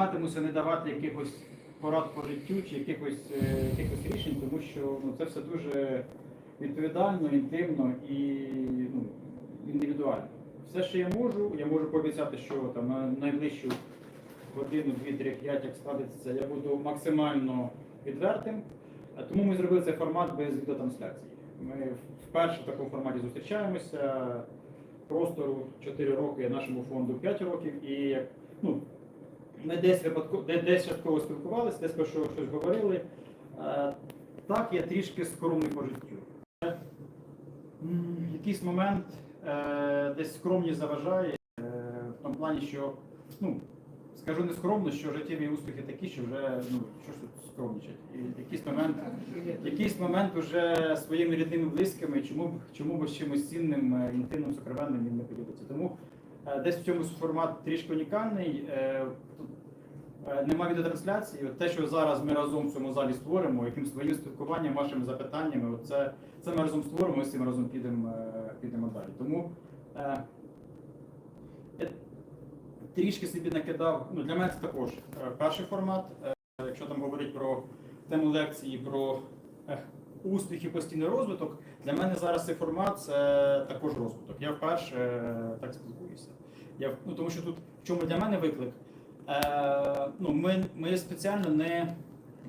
намагатимуся не давати якихось порад по життю чи якихось, е, якихось рішень, тому що ну, це все дуже відповідально, інтимно і ну, індивідуально. Все, що я можу, я можу пообіцяти, що там на найближчу годину, дві, три, п'ять, як складеться, я буду максимально відвертим. Тому ми зробили цей формат без відеотрансляції. Ми вперше в такому форматі зустрічаємося. Простору 4 роки, нашому фонду 5 років. І ну, ми десь випадково, десь частково спілкувалися, десь про що щось говорили. Е, так, я трішки скромний по життю. В якийсь момент е, десь скромність заважає е, в тому плані, що ну, скажу не скромно, що життєві успіхи такі, що вже ну, що ж тут скромничать. І в якийсь момент, в якийсь момент вже своїми рідними близькими, чому б чому б чимось цінним, інтимним, сокровенним їм не поділитися. Тому десь в цьому формат трішки унікальний. Е, е, Нема відеотрансляції. От те, що зараз ми разом в цьому залі створимо, яким своїм спілкуванням, вашими запитаннями, от це, ми разом створимо, ми з цим разом підемо, е, підемо далі. Тому е, я трішки собі накидав. Ну, для мене це також е, перший формат. Е, Якщо там говорить про тему лекції, про е, успіх і постійний розвиток, для мене зараз цей формат це також розвиток. Я вперше е, так спілкуюся. Я, ну, тому що тут в чому для мене виклик? Е, ну, ми, ми спеціально не,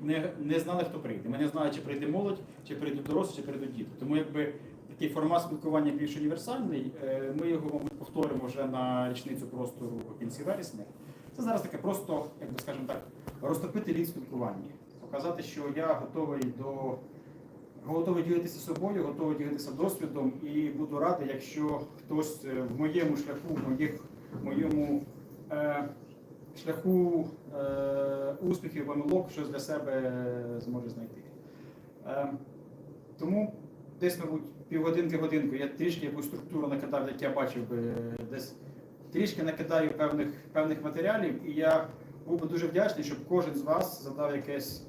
не, не знали, хто прийде. Ми не знали, чи прийде молодь, чи прийдуть дорослі, чи прийдуть діти. Тому якби такий формат спілкування більш універсальний. Е, Ми його повторимо вже на річницю простору в кінці вересня. Це зараз таке просто, як би скажемо так, розтопити лід спілкування, показати, що я готовий до готовий ділитися собою, готовий ділитися досвідом і буду радий, якщо хтось е, в моєму шляху, в моїх, в моєму е, шляху е, успіхів, помилок щось для себе зможе знайти. Е, тому десь, мабуть, півгодинки-годинку я трішки якусь структуру накидав, як я бачив би десь трішки накидаю певних, певних матеріалів, і я був би дуже вдячний, щоб кожен з вас задав якесь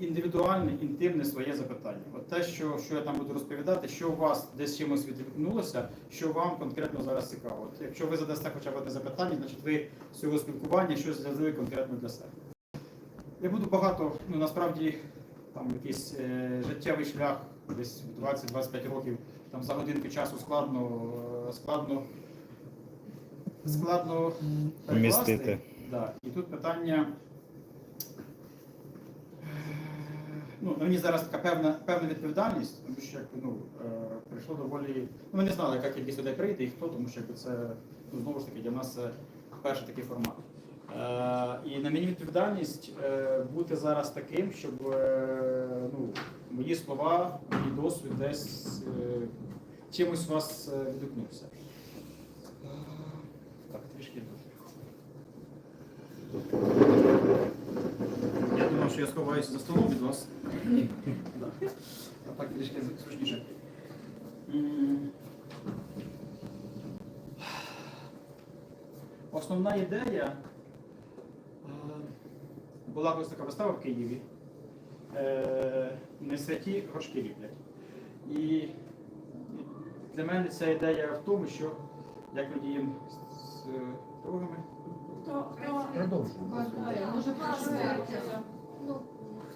індивідуальне, інтимне своє запитання. От те, що, що я там буду розповідати, що у вас десь чимось відгукнулося, що вам конкретно зараз цікаво. От якщо ви задасте хоча б одне запитання, значить ви з цього спілкування щось взяли конкретно для себе. Я буду багато, ну насправді, там якийсь е, життєвий шлях, десь в 20-25 років, там за годинки часу складно, е, складно, складно перекласти. Да. І тут питання. Ну, на мені зараз така певна, певна відповідальність, тому що якби, ну, е, прийшло доволі. Ну, ми не знали, яка кількість людей прийде і хто, тому що якби, це ну, знову ж таки для нас перший такий формат. Е, і на мені відповідальність е, бути зараз таким, щоб е, ну, мої слова, мій досвід десь е, чимось у вас е, відгукнувся. Е, Так, трішки. Я думав, що я сховаюся за столом від вас. А так трішки зручніше. Основна ідея е, була колись така вистава в Києві. Е, Не святі горшки ліплять. І для мене ця ідея в тому, що як ми діємо з другими. Може, Ну,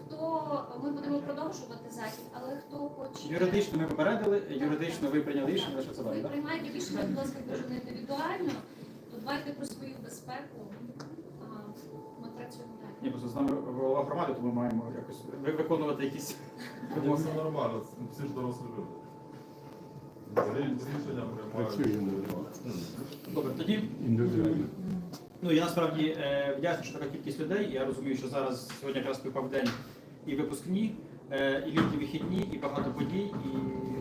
хто ми будемо продовжувати захід, але хто хоче Юридично ми попередили, юридично ви прийняли рішення, лише це ви приймаєте рішення, будь ласка, дуже індивідуально, то дбайте про свою безпеку. Ми працюємо далі. Ні, просто з нами голова громади, тому ми маємо якось ви- виконувати якісь Це нормально, всі ж дорослі люди. Рішення приймають. Добре, тоді ну я насправді е, вдячний, що така кількість людей. Я розумію, що зараз сьогодні якраз співпав день і випускні, е, і літні вихідні, і багато подій. І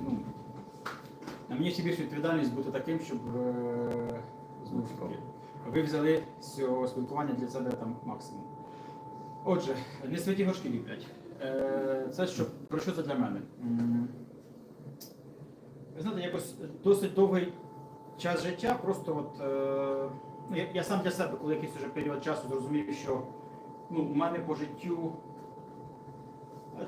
ну на мені ще більше відповідальність бути таким, щоб е, знову ж таки ви взяли цього спілкування для себе там максимум. Отже, не святі горшки ліплять. Е, Це що про що це для мене? Ви знаєте, якось досить довгий час життя, просто от е, я, я сам для себе, коли якийсь уже період часу зрозумів, що ну, у мене по життю е,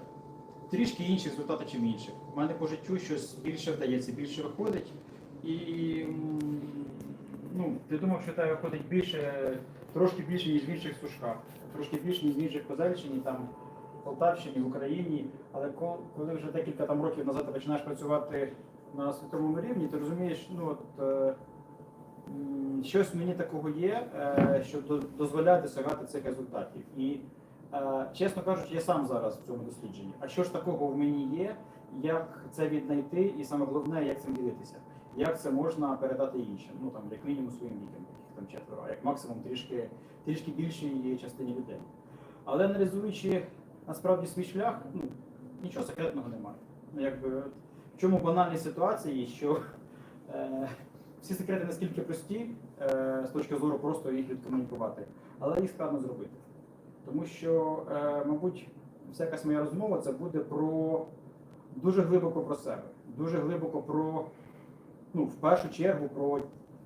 трішки інші результати, чим інших. У мене по життю щось більше вдається, більше виходить. І ну, ти думав, що тебе виходить більше, трошки більше, ніж в інших сушках, трошки більше, ніж в інших Козельщині, там, Полтавщині, в Україні. Але коли вже декілька там років назад ти починаєш працювати на світовому рівні, ти розумієш, ну от. Щось мені такого є, е, що дозволяє досягати цих результатів. І, е, чесно кажучи, я сам зараз в цьому дослідженні. А що ж такого в мені є, як це віднайти, і саме головне, як цим ділитися? Як це можна передати іншим? Ну там як мінімум своїм дітям, яких там четверо, а як максимум трішки, трішки більшій частині людей. Але аналізуючи насправді свій шлях, ну нічого секретного немає. Ну, якби в чому банальність ситуації, що е, всі секрети наскільки прості е, з точки зору просто їх відкомунікувати, але їх складно зробити. Тому що, е, мабуть, вся якась моя розмова це буде про дуже глибоко про себе, дуже глибоко про, ну, в першу чергу, про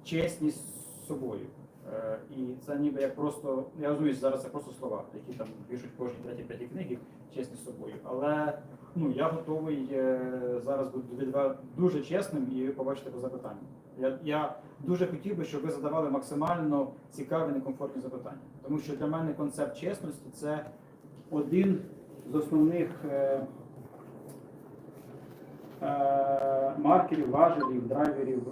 чесність з собою. Е, і це ніби як просто, я розумію, зараз це просто слова, які там пишуть кожні треті п'яті книги, чесні з собою. Але ну, я готовий е, зараз бути дуже чесним і ви побачите по запитанню. Я, я дуже хотів би, щоб ви задавали максимально цікаві, некомфортні запитання. Тому що для мене концепт чесності це один з основних е, е, маркерів, важелів, драйверів